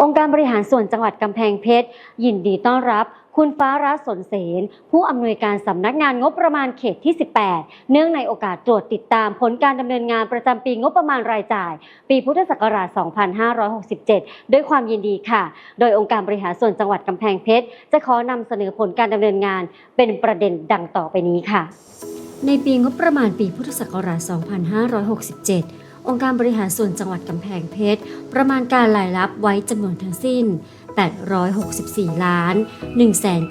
องค์การบริหารส่วนจังหวัดกำแพงเพชร ยินดีต้อนรับ คุณฟ้ารัตน์สนเสนผู้อำนวยการสำนักงานงบประมาณเขตที่ 18 เนื่องในโอกาสตรวจติดตามผลการดำเนินงานประจำปีงบประมาณรายจ่าย ปีพุทธศักราช 2567 ด้วยความยินดีค่ะ โดยองค์การบริหารส่วนจังหวัดกำแพงเพชร จะขอนำเสนอผลการดำเนินงาน เป็นประเด็นดังต่อไปนี้ค่ะ ในปีงบประมาณปีพุทธศักราช 2567 องค์การบริหารส่วนจังหวัดกำแพงเพชร ประมาณการรายรับไว้จำนวนทั้งสิ้น 864 ล้าน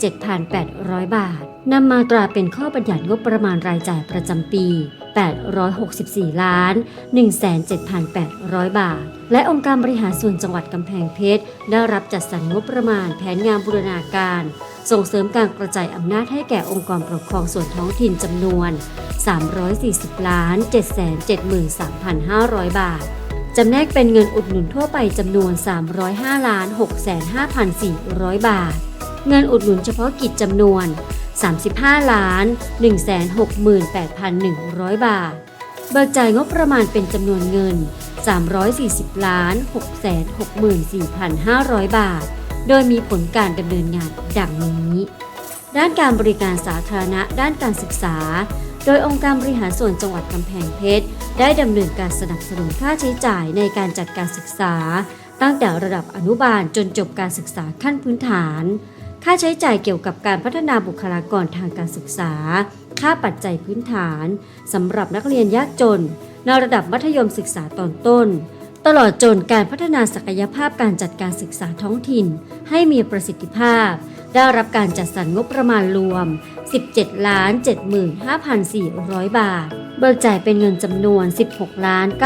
1,7,800 บาทนำมาตราเป็นข้อบัญญัติงบประมาณรายจ่ายประจำปี 864 ล้าน 1,7,800 บาท และองค์การบริหารส่วนจังหวัดกำแพงเพชร ได้รับจัดสรรงบประมาณแผนงานบูรณาการ ส่งเสริมการกระจายอำนาจให้แก่องค์กรปกครองส่วนท้องถิ่นจำนวน 340ล้าน773,500 บาท จำแนกเป็นเงินอุดหนุนทั่วไปจำนวน 305ล้าน65,400 บาท เงินอุดหนุนเฉพาะกิจจำนวน 35ล้าน168,100 บาท เบิกจ่ายงบประมาณเป็นจำนวนเงิน 340ล้าน664,500 บาท โดยมีผลการดำเนินงานดังนี้ ด้านการบริการสาธารณะด้านการศึกษา โดยองค์การบริหารส่วนจังหวัดกำแพงเพชร ได้ดำเนินการสนับสนุนค่าใช้จ่ายในการจัดการศึกษา ตั้งแต่ระดับอนุบาลจนจบการศึกษาขั้นพื้นฐาน ค่าใช้จ่ายเกี่ยวกับการพัฒนาบุคลากรทางการศึกษา ค่าปัจจัยพื้นฐานสำหรับนักเรียนยากจนในระดับมัธยมศึกษาตอนต้น ตลอดจนการพัฒนาศักยภาพการจัดการศึกษาท้องถิ่น ให้มีประสิทธิภาพ ได้รับการจัดสรรงบประมาณรวม 17 ล้าน 75,400 บาท เบิกจ่ายเป็นเงินจำนวน 16 ล้าน 9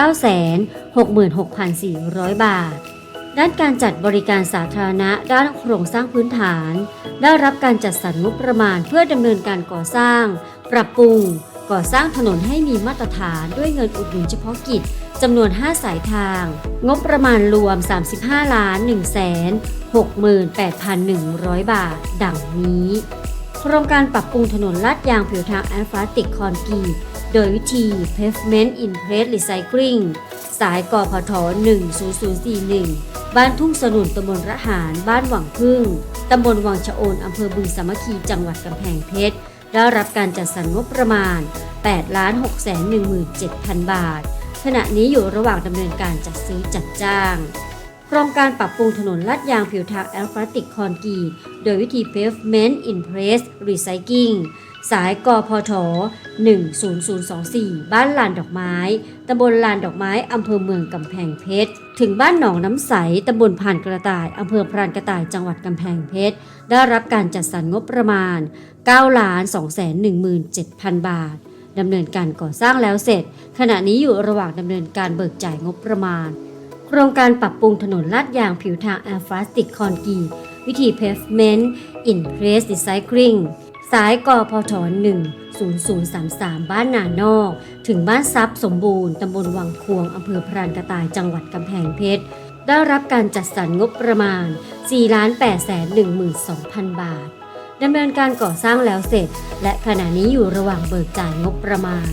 66,400 บาท ด้านการจัดบริการสาธารณะด้านโครงสร้างพื้นฐาน ได้รับการจัดสรรงบประมาณเพื่อดำเนินการก่อสร้าง ปรับปรุง ก่อสร้างถนนให้มีมาตรฐานด้วยเงินอุดหนุนเฉพาะกิจจำนวน 5 สายทาง งบประมาณรวม 35ล้าน1แสน68,100 บาท ดังนี้ โครงการปรับปรุงถนนลาดยางผิวทางแอฟัลติกคอนกรีตโดยวิธี pavement in place recycling สายกพท10041 บ้านทุ่งสนุนตำบลระหาร บ้านหวังพึ่ง ตำบลวังชะโอน อำเภอบึงสามัคคี จังหวัดกำแพงเพชร ได้รับการจัดสรรงบประมาณ 8 6 1 7 0 0 0 บาท ขณะนี้อยู่ระหว่างดำเนินการจัดซื้อจัดจ้าง โครงการปรับปรุงถนนลาดยางผิวทางแอลฟาติกคอนกรีตโดยวิธี pavement in place recycling สายกพท10024 บ้านลานดอกไม้ ตำบลลานดอกไม้ อำเภอเมืองกำแพงเพชร ถึงบ้านหนองน้ำใส ตำบลผ่านกระต่าย อำเภอพรานกระต่าย จังหวัดกำแพงเพชร ได้รับการจัดสรรงบประมาณ9 2 1 7 0 0 0 บาท ดำเนินการก่อสร้างแล้วเสร็จ ขณะนี้อยู่ระหว่างดำเนินการเบิกจ่ายงบประมาณ โครงการปรับปรุงถนนลาดยางผิวทางแอสฟัลติกคอนกรีตวิธี pavement in place recycling ส สายกอพท10033 บ้านนานอก ถึงบ้านซับสมบูรณ์ตำบลวังควงอำเภอพรานกระต่ายจังหวัดกำแพงเพชร ได้รับการจัดสรรงบประมาณ 4 8 1 2 0 0 0 บาทดำเนินการก่อสร้างแล้วเสร็จ และขณะนี้อยู่ระหว่างเบิกจ่ายงบประมาณ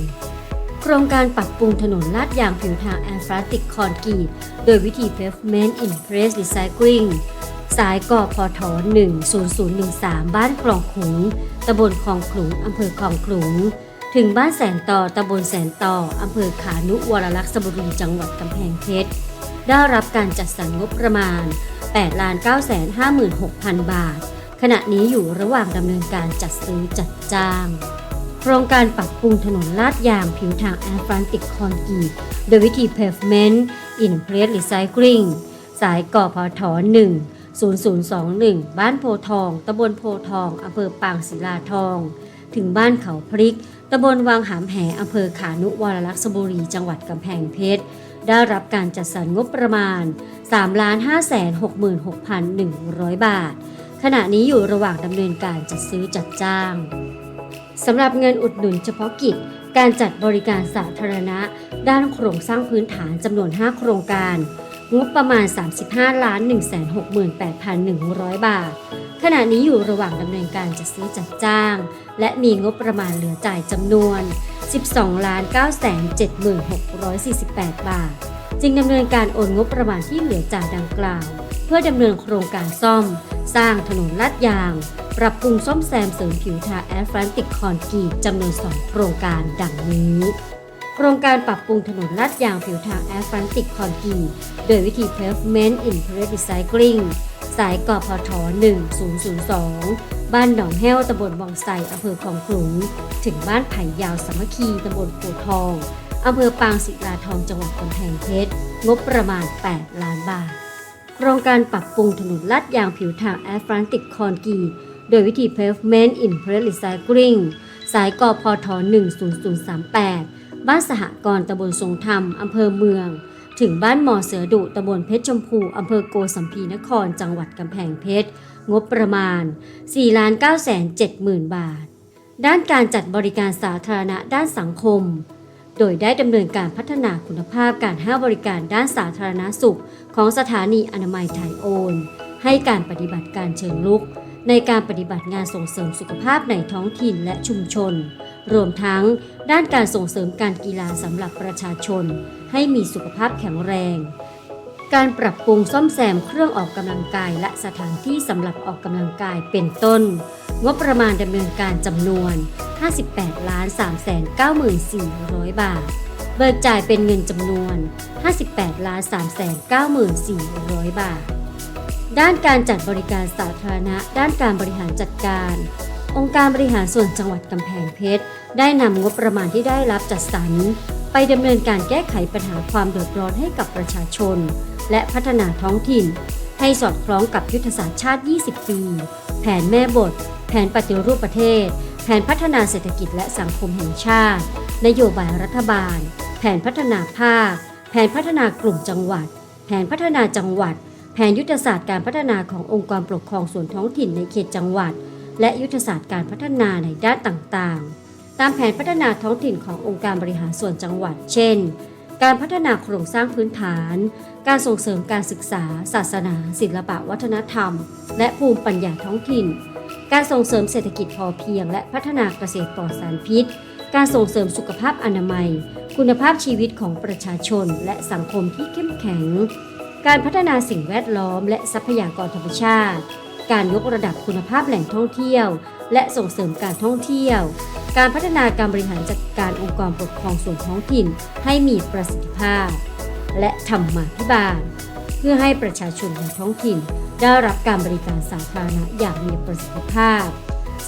โครงการปรับปรุงถนนลาดยางผิวทางแอสฟัลติกคอนกรีตโดยวิธี pavement in place recycling สายกอพอท10013 บ้านคลองขลุงตำบลคลองขลุงอำเภอคลองขลุง ถึงบ้านแสนต่อตำบลแสนต่ออำเภอขานุวรลักษบุรีจังหวัดกำแพงเพชร ได้รับการจัดสรรงบประมาณ8 9 5 6 0 0 0 บาท ขณะนี้อยู่ระหว่างดำเนินการจัดซื้อจัดจ้าง โครงการปรับปรุงถนนลาดยางผิวทางแอสฟัลติกคอนกรีตโดยวิธี pavement in place recycling สายกอพอท1 0021 บ้านโพทอง ตำบลโพทอง อำเภอปางศิลาทอง ถึงบ้านเขาพริก ตำบลวังหามแห อำเภอขานุวรลักษบุรี จังหวัดกำแพงเพชร ได้รับการจัดสรรงบประมาณ 3 5 6 6 1 0 0 บาท ขณะนี้อยู่ระหว่างดำเนินการจัดซื้อจัดจ้างสำหรับเงินอุดหนุนเฉพาะกิจ การจัดบริการสาธารณะ ด้านโครงสร้างพื้นฐานจำนวน 5 โครงการ งบประมาณ 35ล้าน168,100 บาท ขณะนี้อยู่ระหว่างดำเนินการจัดซื้อจัดจ้าง และมีงบประมาณเหลือจ่ายจำนวน 12ล้าน976,48 บาท จึงดำเนินการโอนงบประมาณที่เหลือจ่ายดังกล่าว เพื่อดำเนินโครงการซ่อม สร้างถนนลาดยาง ปรับปรุงซ่อมแซมเสริมผิวทาแอสฟัลติกคอนกรีตจำนวน 2 โครงการดังนี้ โครงการปรับปรุงถนนลาดยางผิวทางแอสฟัลติกคอนกรีตโดยวิธี pavement in plate recycling สายกพท1002 บ้านหนองแห้วตำบลวังไสอำเภอคลองขลุง ถึงบ้านไผ่ยาวสามัคคีตำบลโพทองอำเภอปางศิลาทองจังหวัดกำแพงเพชรงบประมาณ 8 ล้านบาท โครงการปรับปรุงถนนลาดยางผิวทางแอสฟัลติกคอนกรีตโดยวิธี pavement in plate recycling สายกพท10038 บ้านสหกรณ์ตำบลทรงธรรมอำเภอเมือง ถึงบ้านหมอเสือดุตำบลเพชรชมพูอำเภอโกสัมพีนครจังหวัดกำแพงเพชร งบประมาณ 4 9 7 0 0 0 0บาท ด้านการจัดบริการสาธารณะด้านสังคม โดยได้ดำเนินการพัฒนาคุณภาพการให้บริการด้านสาธารณสุข ของสถานีอนามัยไทยโอน ให้การปฏิบัติการเชิงลุก ในการปฏิบัติงานส่งเสริมสุขภาพในท้องถิ่นและชุมชน รวมทั้งด้านการส่งเสริมการกีฬาสำหรับประชาชน ให้มีสุขภาพแข็งแรง การปรับปรุงซ่อมแซมเครื่องออกกำลังกายและสถานที่สำหรับออกกำลังกายเป็นต้น งบประมาณดำเนินการจำนวน 58 ล้าน3 9 4 0 0 บาท เบิกจ่ายเป็นเงินจำนวน 58 ล้าน3 9 4 0 0 บาท ด้านการจัดบริการสาธารณะ ด้านการบริหารจัดการ องค์การบริหารส่วนจังหวัดกำแพงเพชร ได้นำงบประมาณที่ได้รับจัดสรร ไปดำเนินการแก้ไขปัญหาความเดือดร้อนให้กับประชาชน และพัฒนาท้องถิ่น ให้สอดคล้องกับยุทธศาสตร์ชาติ 20 ปี แผนแม่บท แผนปฏิรูปประเทศ แผนพัฒนาเศรษฐกิจและสังคมแห่งชาติ นโยบายรัฐบาล แผนพัฒนาภาค แผนพัฒนากลุ่มจังหวัด แผนพัฒนาจังหวัด แผนยุทธศาสตร์การพัฒนาขององค์กรปกครองส่วนท้องถิ่นในเขตจังหวัด และยุทธศาสตร์การพัฒนาในด้านต่างๆ ตามแผนพัฒนาท้องถิ่นขององค์การบริหารส่วนจังหวัด เช่น การพัฒนาโครงสร้างพื้นฐาน การส่งเสริมการศึกษา ศาสนา ศิลปะวัฒนธรรม และภูมิปัญญาท้องถิ่น การส่งเสริมเศรษฐกิจพอเพียง และพัฒนาเกษตรปลอดสารพิษ การส่งเสริมสุขภาพอนามัย คุณภาพชีวิตของประชาชน และสังคมที่เข้มแข็ง การพัฒนาสิ่งแวดล้อม และทรัพยากรธรรมชาติ การยกระดับคุณภาพแหล่งท่องเที่ยว และส่งเสริมการท่องเที่ยว การพัฒนาการบริหารจัดการองค์กรปกครองส่วนท้องถิ่นให้มีประสิทธิภาพ และธรรมาภิบาล เพื่อให้ประชาชนในท้องถิ่น ได้รับการบริการสาธารณะอย่างมีประสิทธิภาพ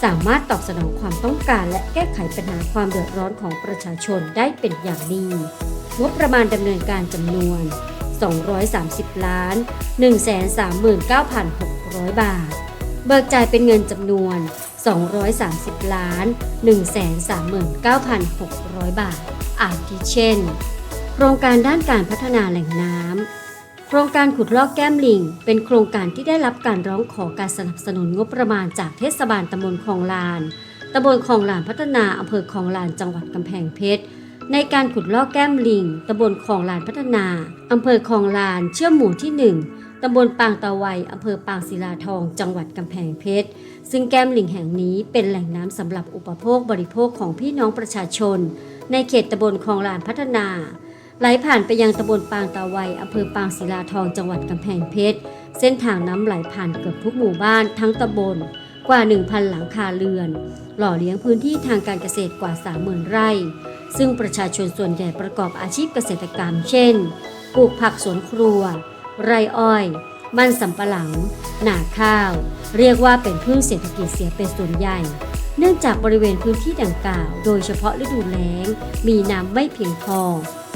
สามารถตอบสนองความต้องการ และแก้ไขปัญหาความเดือดร้อนของประชาชนได้เป็นอย่างดี งบประมาณดำเนินการจำนวน 230 ล้าน 139,600 บาท เบิกจ่ายเป็นเงินจำนวน 230 ล้าน 139,600 บาท อาทิเช่น โครงการด้านการพัฒนาแหล่งน้ำโครงการขุดลอกแก้มลิง เป็นโครงการที่ได้รับการร้องขอการสนับสนุนงบประมาณจากเทศบาลตำบลคลองลาน ตำบลคลองลานพัฒนาอำเภอคลองลานจังหวัดกำแพงเพชร ในการขุดลอกแก้มลิง ตำบลคลองลานพัฒนาอำเภอคลองลานเชื่อมหมู่ที่ 1 ตำบลปางตะไวอำเภอปางศิลาทอง จังหวัดกำแพงเพชร ซึ่งแก้มลิงแห่งนี้เป็นแหล่งน้ำสำหรับอุปโภคบริโภคของพี่น้องประชาชน ในเขตตำบลคลองลานพัฒนาไหลผ่านไปยังตำบลปางตะไวอำเภอปางศิลาทอง จังหวัดกำแพงเพชร เส้นทางน้ำไหลผ่านเกือบทุกหมู่บ้านทั้งตำบลกว่า 1,000 หลังคาเรือน หล่อเลี้ยงพื้นที่ทางการเกษตรกว่า 30,000 ไร่ ซึ่งประชาชนส่วนใหญ่ประกอบอาชีพเกษตรกรรม เช่น ปลูกผักสวนครัว ไรอ้อย มันสำปะหลัง หนาข้าว เรียกว่าเป็นพืชเศรษฐกิจเสียเป็นส่วนใหญ่ เนื่องจากบริเวณพื้นที่ดังกล่าว โดยเฉพาะฤดูแล้ง มีน้ำไม่เพียงพอ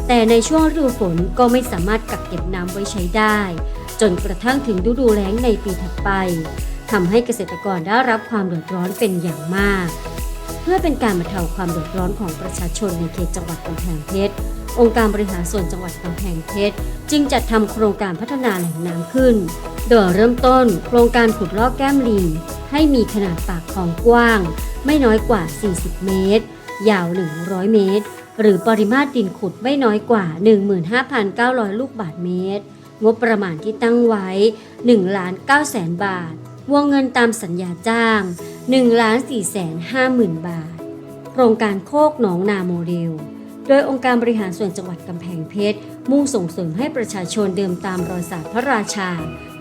แต่ในช่วงฤดูฝนก็ไม่สามารถกักเก็บน้ำไว้ใช้ได้ จนกระทั่งถึงฤดูแล้งในปีถัดไปทำให้เกษตรกรได้รับความเดือดร้อนเป็นอย่างมาก เพื่อเป็นการบรรเทาความเดือดร้อนของประชาชนในเขตจังหวัดกำแพงเพชร องค์การบริหารส่วนจังหวัดกำแพงเพชร จึงจัดทำโครงการพัฒนาแหล่งน้ำขึ้น โดยเริ่มต้น โครงการขุดลอกแก้มลิงให้มีขนาดปากคลองกว้าง ไม่น้อยกว่า 40 เมตร ยาว 100 เมตร หรือปริมาตรดินขุดไม่น้อยกว่า 15,900 ลูกบาศก์เมตร งบประมาณที่ตั้งไว้1ล้าน9แสนบาท วงเงินตามสัญญาจ้าง1ล้าน4แสน5หมื่นบาท โครงการโคกหนองนาโมเดล โดยองค์การบริหารส่วนจังหวัดกำแพงเพชร มุ่งส่งเสริมให้ประชาชนเดิมตามรอยศาสตร์พระราชา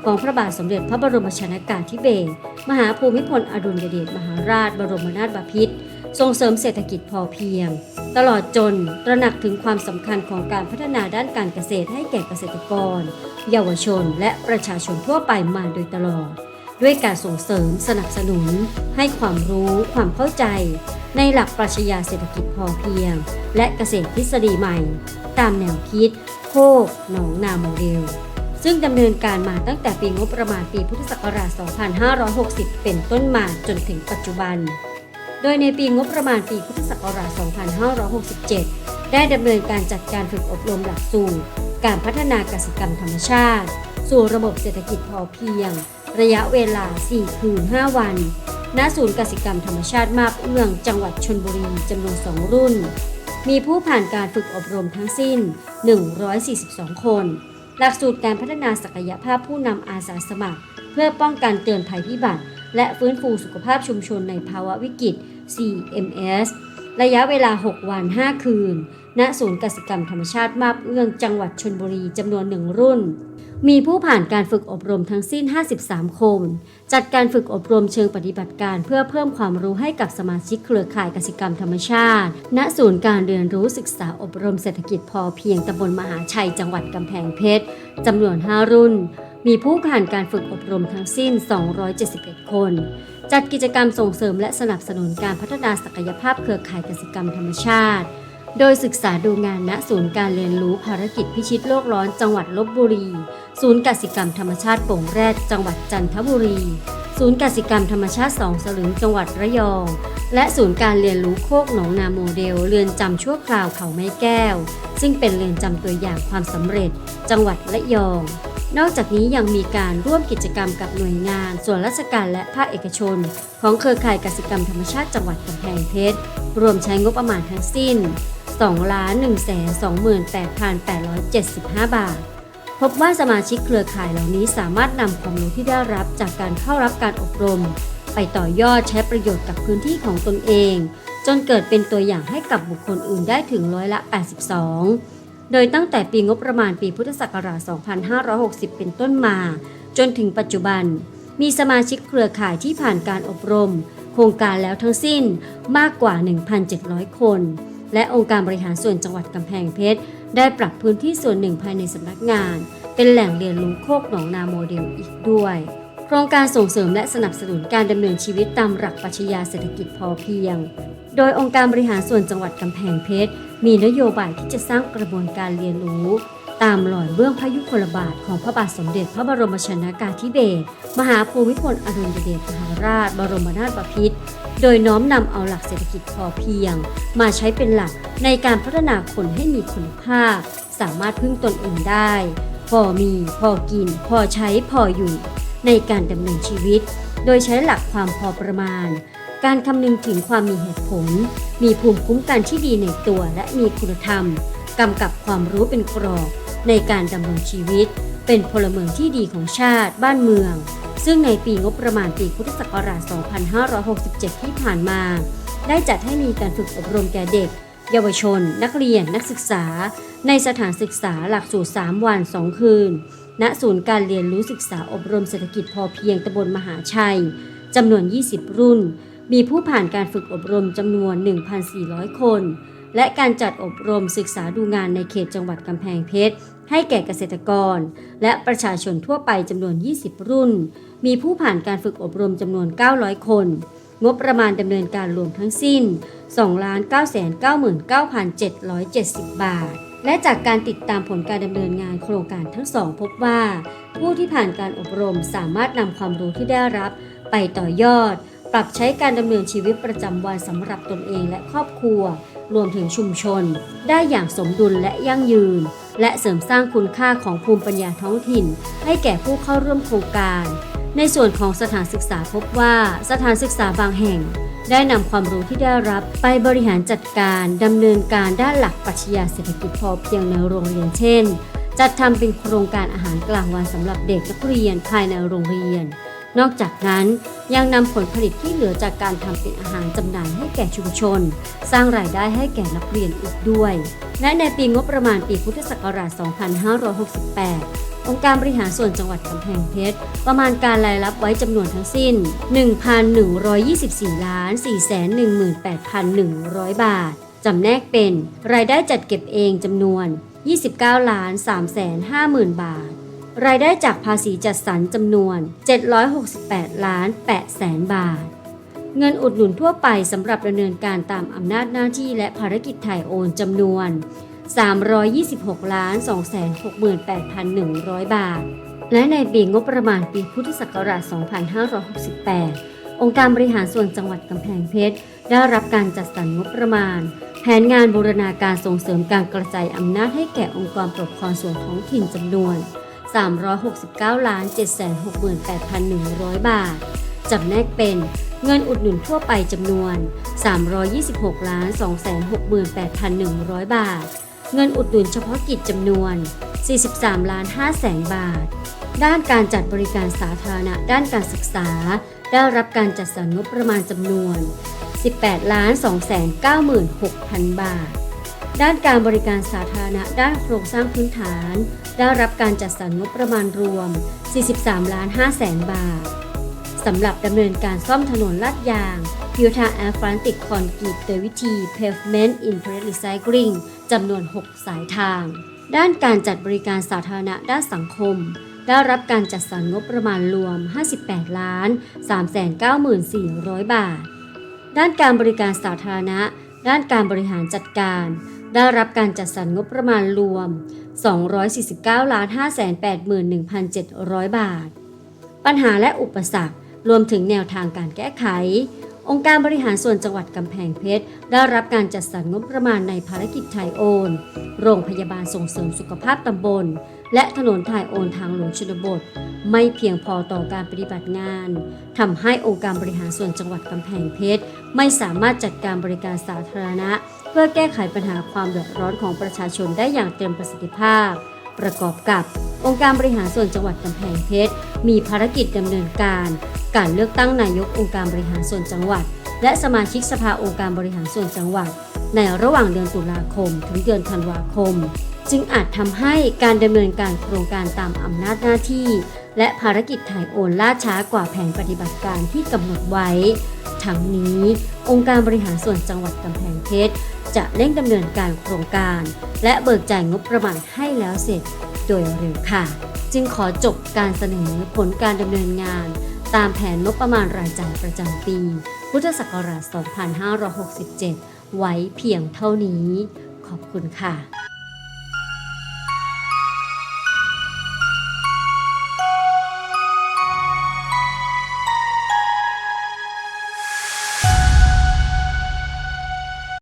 ของพระบาทสมเด็จพระบรมชนากาธิเบศร มหาภูมิพลอดุลยเดชมหาราช บรมนาถบพิตร ส่งเสริมเศรษฐกิจพอเพียง ตลอดจนตระหนักถึงความสำคัญของการพัฒนาด้านการเกษตรให้แก่เกษตรกร เยาวชน และประชาชนทั่วไปมาโดยตลอด ด้วยการส่งเสริมสนับสนุน ให้ความรู้ความเข้าใจ ในหลักปรัชญาเศรษฐกิจพอเพียง และเกษตรทฤษฎีใหม่ ตามแนวคิด โคกหนองนาโมเดล ซึ่งดำเนินการมาตั้งแต่ปีงบประมาณปีพุทธศักราช 2560 เป็นต้นมาจนถึงปัจจุบัน โดยในปีงบประมาณปีพุทธศักราช 2567 ได้ดำเนินการจัดการฝึกอบรมหลักสูตรการพัฒนากสิกรรมธรรมชาติ สู่ระบบเศรษฐกิจพอเพียง ระยะเวลา 4 คืน 5 วัน ณ ศูนย์กสิกรรมธรรมชาติมาบเอื้องจังหวัดชนบุรีจำนวน 2 รุ่น มีผู้ผ่านการฝึกอบรมทั้งสิ้น 142 คน หลักสูตรการพัฒนาศักยภาพผู้นำอาสาสมัคร เพื่อป้องกันเตือนภัยพิบัติ และฟื้นฟูสุขภาพชุมชนในภาวะวิกฤต CMS ระยะเวลา 6 วัน 5 คืน ณศูนย์กสิกรรมธรรมชาติมาบเอื้องจังหวัดชนบุรีจำนวนหนึ่งรุ่น มีผู้ผ่านการฝึกอบรมทั้งสิ้น 53 คน จัดการฝึกอบรมเชิงปฏิบัติการ เพื่อเพิ่มความรู้ให้กับสมาชิกเครือข่ายกสิกรรมธรรมชาติ ณศูนย์การเรียนรู้ศึกษาอบรมเศรษฐกิจพอเพียงตำบลมหาชัยจังหวัดกำแพงเพชรจำนวน 5 รุ่นมีผู้ผ่านการฝึกอบรมทั้งสิ้น 271 คน จัดกิจกรรมส่งเสริมและสนับสนุนการพัฒนาศักยภาพเครือข่ายกสิกรรมธรรมชาติ โดยศึกษาดูงานณศูนย์การเรียนรู้ภารกิจพิชิตโลกร้อนจังหวัดลบบุรี ศูนย์กสิกรรมธรรมชาติโป่งแรดจังหวัดจันทบุรี ศูนย์กสิกรรมธรรมชาติสองสลึงจังหวัดระยอง และศูนย์การเรียนรู้โคกหนองนาโมเดลเรือนจำชั่วคราวเขาไม้แก้ว ซึ่งเป็นเรือนจำตัวอย่างความสำเร็จ จังหวัดระยองนอกจากนี้ยังมีการร่วมกิจกรรมกับหน่วยงาน ส่วนราชการและภาคเอกชน ของเครือข่ายกสิกรรมธรรมชาติจังหวัดกำแพงเพชร รวมใช้งบประมาณทั้งสิ้น 2,128,875 บาท พบว่าสมาชิกเครือข่ายเหล่านี้สามารถนำความรู้ที่ได้รับจากการเข้ารับการอบรม ไปต่อยอดใช้ประโยชน์กับพื้นที่ของตนเอง จนเกิดเป็นตัวอย่างให้กับบุคคลอื่นได้ถึงร้อยละ 82 โดยตั้งแต่ปีงบประมาณปีพุทธศักราช 2560 เป็นต้นมา จนถึงปัจจุบัน มีสมาชิกเครือข่ายที่ผ่านการอบรม โครงการแล้วทั้งสิ้นมากกว่า 1,700 คน และองค์การบริหารส่วนจังหวัดกำแพงเพชร ได้ปรับพื้นที่ส่วนหนึ่งภายในสำนักงาน เป็นแหล่งเรียนรู้โคกหนองนาโมเดลอีกด้วยโครงการส่งเสริมและสนับสนุนการดำเนินชีวิตตามหลักปรัชญาเศรษฐกิจพอเพียง โดยองค์การบริหารส่วนจังหวัดกำแพงเพชร มีนโยบายที่จะสร้างกระบวนการเรียนรู้ ตามรอยเบื้องพระยุคลบาทของพระบาทสมเด็จพระบรมชนากาธิเบศรมหาภูมิพลอดุลยเดชมหา ราชบรมนาถบพิตรโดยน้อมนำเอาหลักเศรษฐกิจพอเพียง มาใช้เป็นหลักในการพัฒนาคนให้มีคุณภาพ สามารถพึ่งตนเองได้ พอมี พอกิน พอใช้พออยู่ ในการดำเนินชีวิต โดยใช้หลักความพอประมาณ การคำนึงถึงความมีเหตุผล มีภูมิคุ้มกันที่ดีในตัวและมีคุณธรรมกำกับความรู้เป็นกรอบในการดำรงชีวิต เป็นพลเมืองที่ดีของชาติบ้านเมือง ซึ่งในปีงบประมาณปีพุทธศักราช 2567 ที่ผ่านมา ได้จัดให้มีการฝึกอบรมแก่เด็ก เยาวชน นักเรียน นักศึกษา ในสถานศึกษาหลักสูตร 3 วัน 2 คืน ณ ศูนย์การเรียนรู้ศึกษาอบรมเศรษฐกิจพอเพียงตำบลมหาชัย จำนวน 20 รุ่น มีผู้ผ่านการฝึกอบรมจำนวน 1,400 คน และการจัดอบรมศึกษาดูงานในเขตจังหวัดกำแพงเพชรให้แก่เกษตรกร และประชาชนทั่วไปจำนวน 20 รุ่น มีผู้ผ่านการฝึกอบรมจำนวน 900 คน งบประมาณดำเนินการรวมทั้งสิ้น 2,999,770 บาท และจากการติดตามผลการดำเนินงานโครงการทั้งสองพบว่า ผู้ที่ผ่านการอบรมสามารถนำความรู้ที่ได้รับ ไปต่อยอด ปรับใช้การดำเนินชีวิตประจำวันสำหรับตนเองและครอบครัว รวมถึงชุมชน ได้อย่างสมดุลและยั่งยืนและเสริมสร้างคุณค่าของภูมิปัญญาท้องถิ่น ให้แก่ผู้เข้าร่วมโครงการ ในส่วนของสถานศึกษาพบว่าสถานศึกษาบางแห่ง ได้นำความรู้ที่ได้รับไปบริหารจัดการดำเนินการด้านหลักปรัชญาเศรษฐกิจพอเพียงในโรงเรียนเช่น จัดทำเป็นโครงการอาหารกลางวันสำหรับเด็กนักเรียนภายในโรงเรียน นอกจากนั้นยังนำผลผลิตที่เหลือจากการทำเป็นอาหารจำหน่ายให้แก่ชุมชน สร้างรายได้ให้แก่นักเรียนอีกด้วย และในปีงบประมาณปีพุทธศักราช 2568 องค์การบริหารส่วนจังหวัดกำแพงเพชร ประมาณการรายรับไว้จำนวนทั้งสิ้น 1,124ล้าน418,100 บาท จำแนกเป็นรายได้จัดเก็บเองจำนวน 29ล้าน350,000 บาท รายได้จากภาษีจัดสรรจำนวน 768ล้าน8แสนบาทเงินอุดหนุนทั่วไปสำหรับดำเนินการตามอำนาจหน้าที่และภารกิจถ่ายโอนจำนวน 326ล้าน268,100 บาท และในปีงบประมาณปีพุทธศักราช 2568 องค์การบริหารส่วนจังหวัดกำแพงเพชร ได้รับการจัดสรรงบประมาณ แผนงานบูรณาการส่งเสริมการกระจายอำนาจให้แก่องค์กรปกครองส่วนท้องถิ่นจำนวน 369ล้าน768,100 บาทจำแนกเป็นเงินอุดหนุนทั่วไปจำนวน 326ล้าน268,100 บาท เงินอุดหนุนเฉพาะกิจจำนวน 43ล้าน5แสนบาท ด้านการจัดบริการสาธารณะด้านการศึกษา ได้รับการจัดสรรงบประมาณจำนวน 18ล้าน2แสน96,000 บาท ด้านการบริการสาธารณะด้านโครงสร้างพื้นฐาน ได้รับการจัดสรรงบประมาณรวม 43ล้าน5แสนบาท สำหรับดำเนินการซ่อมถนนลาดยาง พิวทาแอฟรันติกคอนกรีตโดยวิธี Pavement in p a r e Recycling จำนวน 6 สายทาง ด้านการจัดบริการสาธารณะด้านสังคม ได้รับการจัดสรรงบประมาณรวม 58 ล้าน394,000 บาท ด้านการบริการสาธารณะ ด้านการบริหารจัดการ ได้รับการจัดสรรงบประมาณรวม 249ล้าน581,700 บาท ปัญหาและอุปสรรค รวมถึงแนวทางการแก้ไข องค์การบริหารส่วนจังหวัดกำแพงเพชร ได้รับการจัดสรรงบประมาณในภารกิจถ่ายโอน โรงพยาบาลส่งเสริมสุขภาพตำบล และถนนถ่ายโอนทางหลวงชนบท ไม่เพียงพอต่อการปฏิบัติงานทำให้องค์การบริหารส่วนจังหวัดกำแพงเพชร ไม่สามารถจัดการบริการสาธารณะ เพื่อแก้ไขปัญหาความเดือดร้อนของประชาชนได้อย่างเต็มประสิทธิภาพ ประกอบกับองค์การบริหารส่วนจังหวัดกำแพงเพชรมีภารกิจดำเนินการ การเลือกตั้งนายกองค์การบริหารส่วนจังหวัด และสมาชิกสภาองค์การบริหารส่วนจังหวัด ในระหว่างเดือนตุลาคม ถึงเดือนธันวาคม จึงอาจทำให้การดำเนินการโครงการตามอำนาจหน้าที่ และภารกิจถ่ายโอนล่าช้ากว่าแผนปฏิบัติการที่กำหนดไว้ ทั้งนี้ องค์การบริหารส่วนจังหวัดกำแพงเพชรจะเร่งดำเนินการโครงการ และเบิกจ่ายงบประมาณให้แล้วเสร็จโดยเร็วค่ะ จึงขอจบการเสนอผลการดำเนินงาน ตามแผนงบประมาณรายจ่ายประจำปี พุทธศักราช 2567 ไว้เพียงเท่านี้ ขอบคุณค่ะ